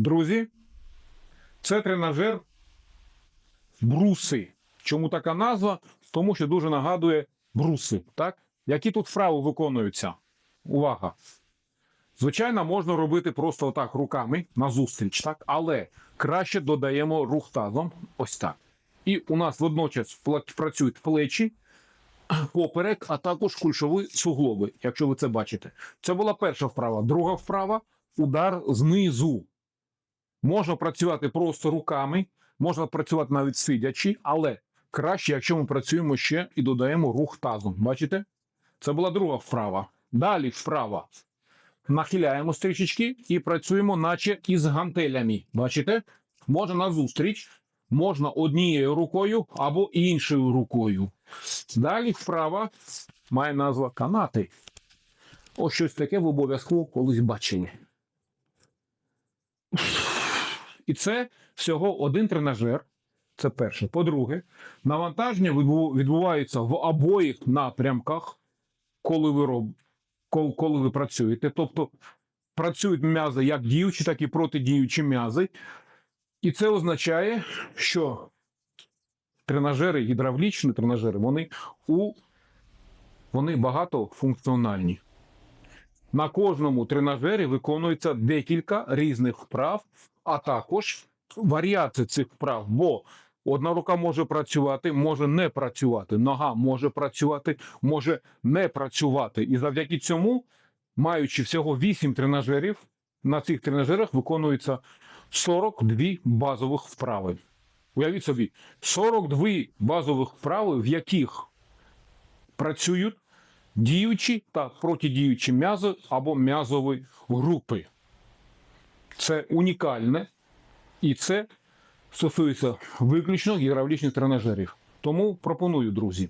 Друзі, це тренажер бруси. Чому така назва? Тому що дуже нагадує бруси. Так? Які тут вправи виконуються? Увага! Звичайно, можна робити просто отак руками назустріч, так? але краще додаємо рух тазом. Ось так. І у нас водночас працюють плечі, поперек, а також кульшові суглоби, якщо ви це бачите. Це була перша вправа. Друга вправа удар знизу. Можна працювати просто руками, можна працювати навіть сидячи, але краще, якщо ми працюємо ще і додаємо рух тазом. Бачите? Це була друга вправа. Далі вправа. Нахиляємо трішечки і працюємо, наче із гантелями. Бачите? Можна назустріч, можна однією рукою або іншою рукою. Далі вправа має назва канати. Ось щось таке ви обов'язково колись бачили. І це всього один тренажер. Це перше. По-друге, навантаження відбу- відбувається в обоїх напрямках, коли ви роб... коли ви працюєте. Тобто працюють м'язи як діючі, так і протидіючі м'язи. І це означає, що тренажери, гідравлічні тренажери, вони у вони багатофункціональні. На кожному тренажері виконується декілька різних вправ, а також варіації цих вправ. Бо одна рука може працювати, може не працювати, нога може працювати, може не працювати. І завдяки цьому, маючи всього 8 тренажерів, на цих тренажерах виконується 42 базових вправи. Уявіть собі, 42 базових вправи, в яких працюють діючі та протидіючі м'язи або м'язові групи. Це унікальне і це стосується виключно гідравлічних тренажерів. Тому пропоную, друзі,